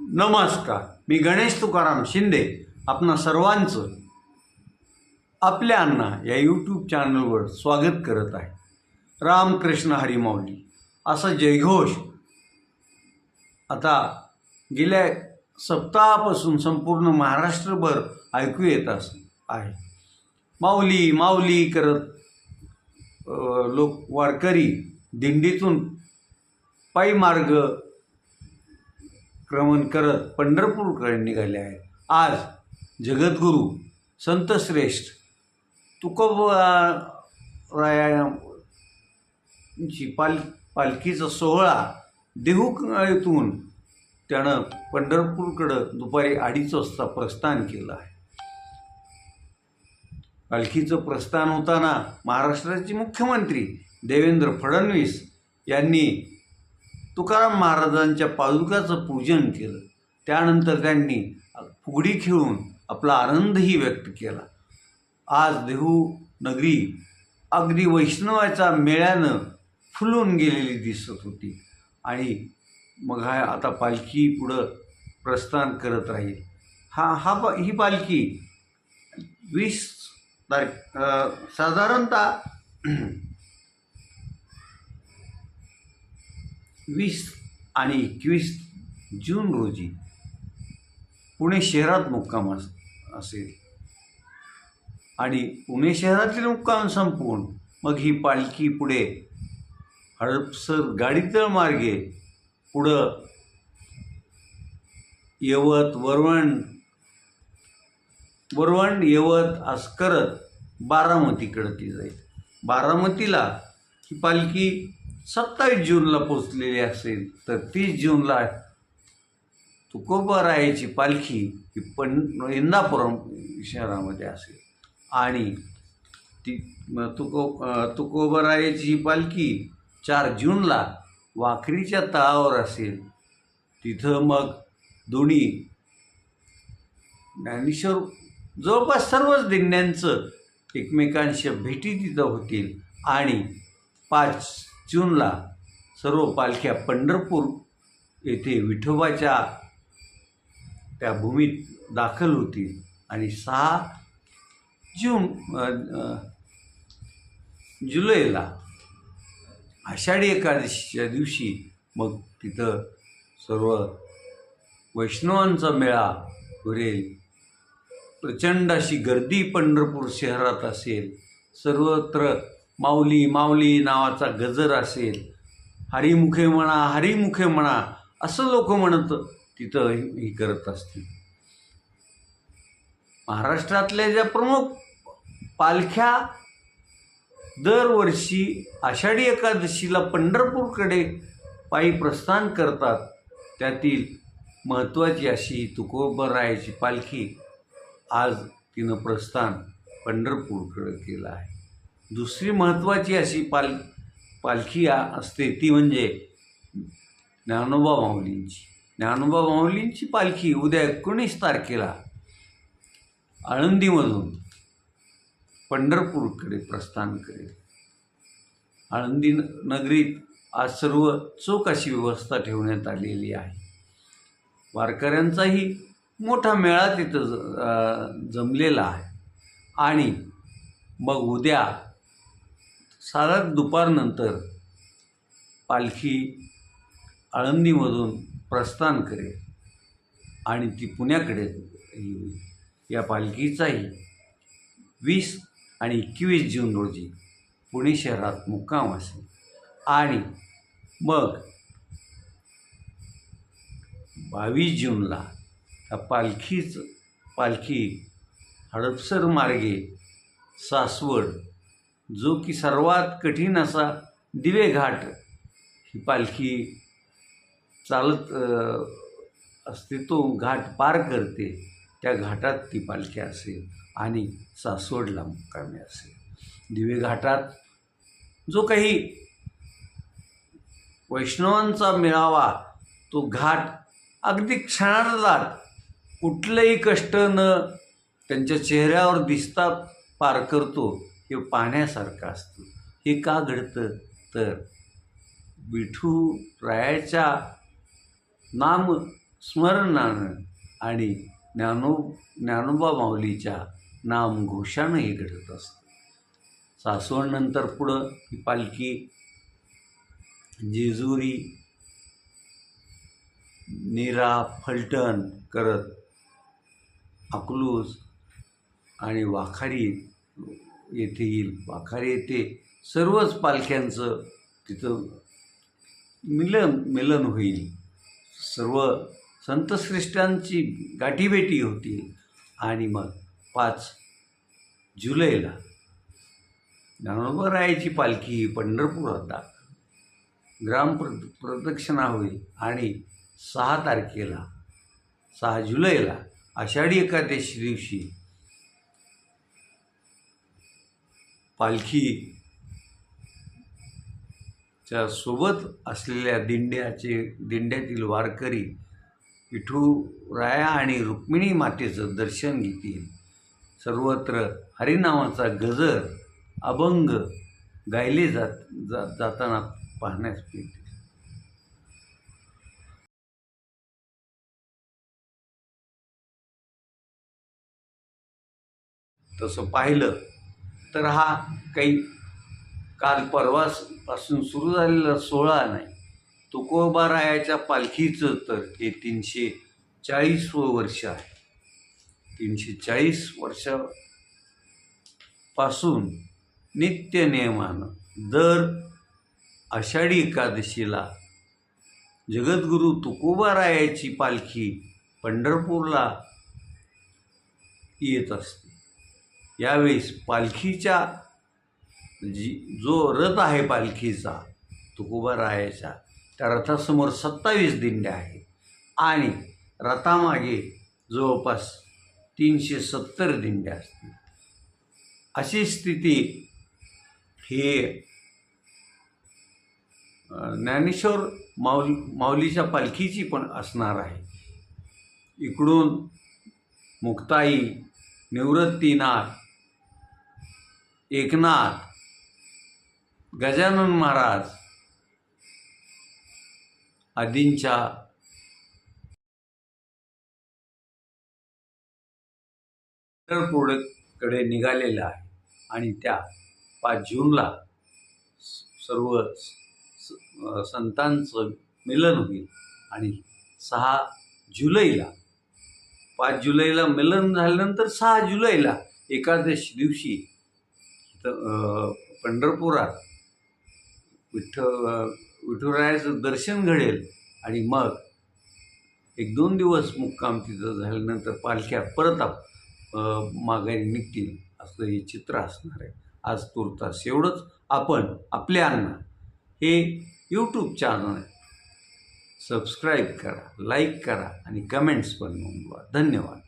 नमस्कार. मी गणेश तुकाराम शिंदे. आपणा सर्वांचं आपल्या अण्णा या यूट्यूब चॅनलवर स्वागत करत आहे. रामकृष्ण हरीमाऊली असा जयघोष आता गेल्या सप्ताहापासून संपूर्ण महाराष्ट्रभर ऐकू येत अस आहे. माऊली माऊली करत लोक वारकरी दिंडीतून पायी मार्ग क्रमण करत पंढरपूरकडे निघाले आहेत. आज जगद्गुरू संत श्रेष्ठ तुकोबरायांची पाल पालखीचा सोहळा देहूकळीतून त्यानं पंढरपूरकडं दुपारी अडीच वाजता प्रस्थान केलं आहे. पालखीचं प्रस्थान होताना महाराष्ट्राचे मुख्यमंत्री देवेंद्र फडणवीस यांनी तुकाराम महाराजांच्या पादुकाचं पूजन केलं. त्यानंतर त्यांनी फुगडी खेळून आपला आनंदही व्यक्त केला. आज देहू नगरी अगदी वैष्णवाच्या मेळ्यानं फुलून गेलेली दिसत होती. आणि मग हा आता पालखी पुढं प्रस्थान करत राहील. हा हा पा ही पालखी वीस तारीख साधारणतः वीस आणि एकवीस जून रोजी पुणे शहरात मुक्काम अस असेल. आणि पुणे शहरातील मुक्काम संपवून मग ही पालखी पुढे हडपसर गाडीतळ मार्गे पुढं यवत वरवण वरवण यवत असं करत बारामतीकडं ती जाईल. बारामतीला ही पालखी सत्तावीस जूनला पोचलेली असेल तर तीस जूनला तुकोबारायाची पालखी ही पण इंदापुरम शहरामध्ये असेल. आणि ती तुको अ, ही पालखी चार जूनला वाखरीच्या तळावर असेल. तिथं मग दोन्ही ज्ञानेश्वर जवळपास सर्वच दिंड्यांचं एकमेकांशी भेटी तिथं होतील आणि पाच जूनला सर्व पालख्या पंढरपूर येथे विठोबाच्या त्या भूमीत दाखल होतील. आणि सहा जून जुलैला आषाढी एकादशीच्या दिवशी मग तिथं सर्व वैष्णवांचा मेळा भरेल प्रचंड अशी गर्दी पंढरपूर शहरात असेल. सर्वत्र माऊली माऊली नावाचा गजर असेल. हरिमुखे म्हणा हरिमुखे म्हणा असं लोक म्हणत तिथं ही करत असतील. महाराष्ट्रातल्या ज्या प्रमुख पालख्या दरवर्षी आषाढी एकादशीला पंढरपूरकडे पायी प्रस्थान करतात त्यातील महत्त्वाची अशी तुकोबरायाची पालखी आज तिनं प्रस्थान पंढरपूरकडे केलं आहे. दुसरी महत्त्वाची अशी पाल पालखी असते ती म्हणजे ज्ञानोबा माऊलींची. ज्ञानोबा माऊलींची पालखी उद्या एकोणीस तारखेला आळंदीमधून पंढरपूरकडे प्रस्थान करेल. आळंदी न- नगरीत आज सर्व चोख अशी व्यवस्था ठेवण्यात आलेली आहे. वारकऱ्यांचाही मोठा मेळा तिथं ज- जमलेला आहे. आणि मग उद्या साधारण दुपारनंतर पालखी आळंदीमधून प्रस्थान करेल आणि ती पुण्याकडे येईल. या पालखीचाही वीस आणि एकवीस जून रोजी पुणे शहरात मुक्काम असेल. आणि मग बावीस जूनला या पालखीच पालखी हडपसर मार्गे सासवड जो की सर्वात कठीण असा दिवे घाट ही पालखी चालत असते तो घाट पार करते त्या घाटात ती पालखी असेल आणि सासवडला मुक्कामी असेल दिवे घाटात जो काही वैष्णवांचा मेळावा तो घाट अगदी क्षणार्धात कुठलंही कष्ट न त्यांच्या चेहऱ्यावर दिसता पार करतो हे पाहण्यासारखं असतं. हे का घडतं? तर विठू रायाच्या नाम स्मरणानं आणि ज्ञानो ज्ञानोबा माऊलीच्या नामघोषानं हे घडत असतं. सासवडनंतर पुढं ही पालखी जेजुरी नीरा फलटण करत अकलूज आणि वाखारी येथे येईल वाखारी येथे. सर्वच पालख्यांचं तिथं मिलन मिलन होईल. सर्व संतश्रेष्ठांची गाठीभेटी होतील. आणि मग पाच जुलैला ज्ञानोबरायाची पालखी ही पंढरपुरात ग्राम प्र प्रदक्षिणा होईल. आणि सहा तारखेला सहा जुलैला आषाढी एकादशी दिवशी पालखी च्या सोबत असलेल्या दिंड्याचे दिंड्यातील वारकरी विठुराया आणि रुक्मिणी मातेचं दर्शन घेतील. सर्वत्र हरिनामाचा गजर अभंग गायले जात जा जाताना पाहण्यास मिळते तसं पाहिलं तर हा काही काल परवापासून सुरू झालेला सोहळा नाही. तुकोबारायाच्या पालखीचं तर हे तीनशे चाळीस वर्ष आहे. तीनशे चाळीस वर्षापासून नित्य नियमानं दर आषाढी एकादशीला जगद्गुरू तुकोबारायाची पालखी पंढरपूरला येत असते. यावेळेस पालखीच्या जी जो रथ आहे पालखीचा तुकोबारायाच्या त्या रथासमोर सत्तावीस दिंड्या आहेत. आणि रथामागे जवळपास तीनशे सत्तर दिंड्या असतील. अशी स्थिती हे ज्ञानेश्वर माऊली माऊलीच्या पालखीची पण असणार आहे. इकडून मुक्ताई निवृत्तीनाथ एकनाथ गजानन महाराज आदींच्या पंढरपूरकडे निघालेल्या आहे. आणि त्या पाच जूनला सर्व संतांचं मिलन होईल. आणि सहा जुलैला पाच जुलैला मिलन झाल्यानंतर सहा जुलैला एकादशी दिवशी तर पंढरपुरात विठ्ठ विठुरायाचं दर्शन घडेल आणि मग एक दोन दिवस मुक्काम तिथं झाल्यानंतर पालख्या परत आप माघारी निघतील असं हे चित्र असणार आहे. आज तुर्तास एवढंच. आपण आपल्यांना हे यूट्यूब चॅनल सबस्क्राईब करा लाईक करा आणि कमेंट्स पण नोंदवा. धन्यवाद.